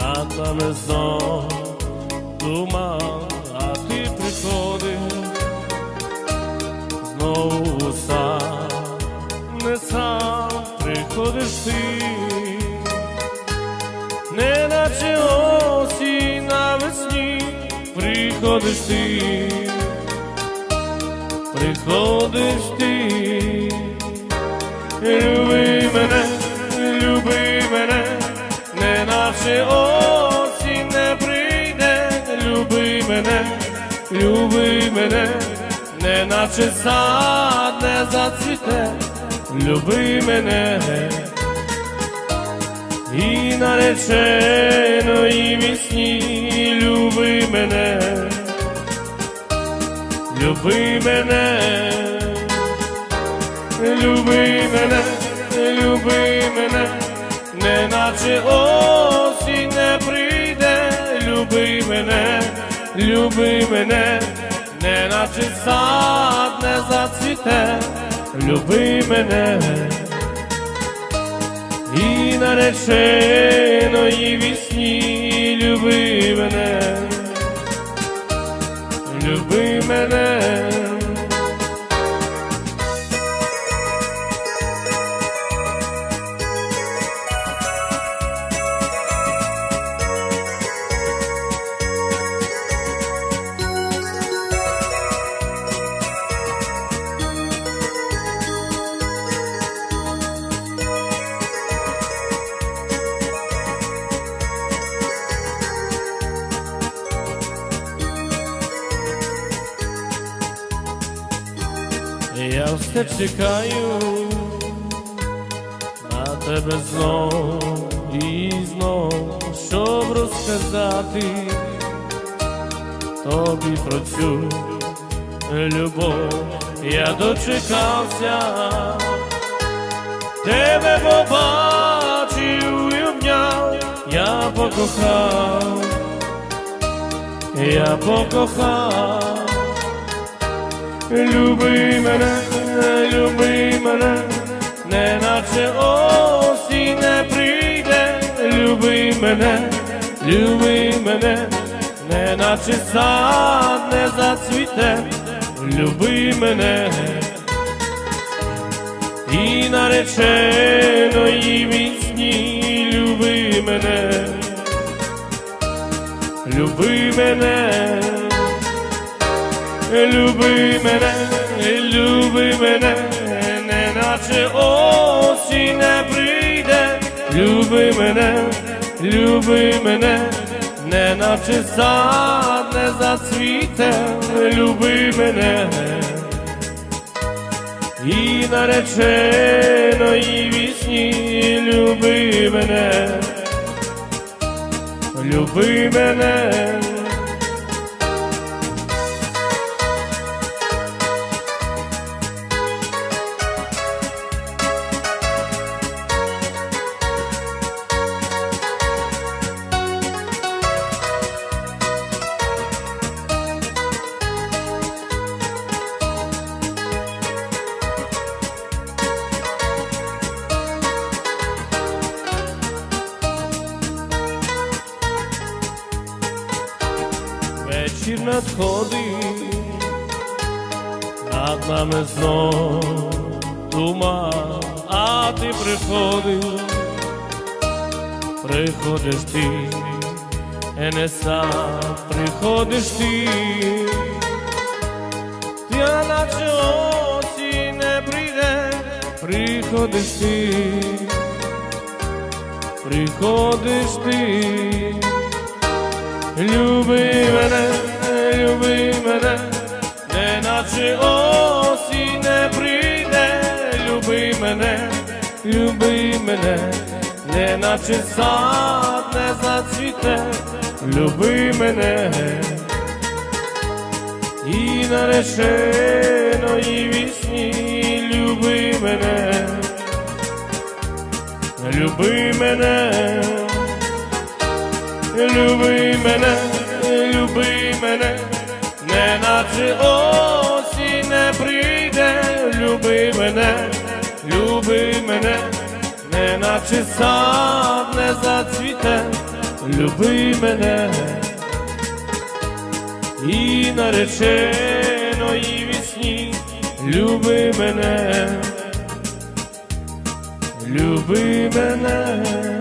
над нами знов туман, а ти приходиш, знову сам, не сам приходиш ти, не наче осінь навесні, приходиш ти, приходиш ти. Наче осінь не прийде, люби мене, люби мене, не наче сад не зацвіте, люби мене, і нареченої вісні, люби мене, люби мене. Люби мене, люби мене, не наче осінь люби мене, не наче сад не зацвіте, люби мене, і нареченої вісні, люби мене, Я все чекаю на тебе знов і знов, щоб розказати тобі про цю любов. Я дочекався, тебе побачив і обняв, я покохав, я покохав. Люби мене, люби мене, не наче осінь не прийде, люби мене, люби мене, не наче сад не зацвіте, люби мене, і нареченої вісні, люби мене, люби мене. Люби мене, люби мене, не наче осінь не прийде, люби мене, люби мене, не наче сад не зацвіте, люби мене, і нареченої вісні, люби мене, люби мене. Вечір надходить, над нами знов туман, а ти приходиш, приходиш ти, не сам, приходиш ти, я наче осінь не прийде, приходиш ти, приходиш ти. Люби мене, люби мене, не наче сад не зацвіте, люби мене, і нареченої вісні, люби мене, люби мене. Люби мене, люби мене, не наче осінь не прийде, люби мене, люби мене, не наче наче сад не зацвіте, люби мене. І нареченої вісні, люби мене, люби мене.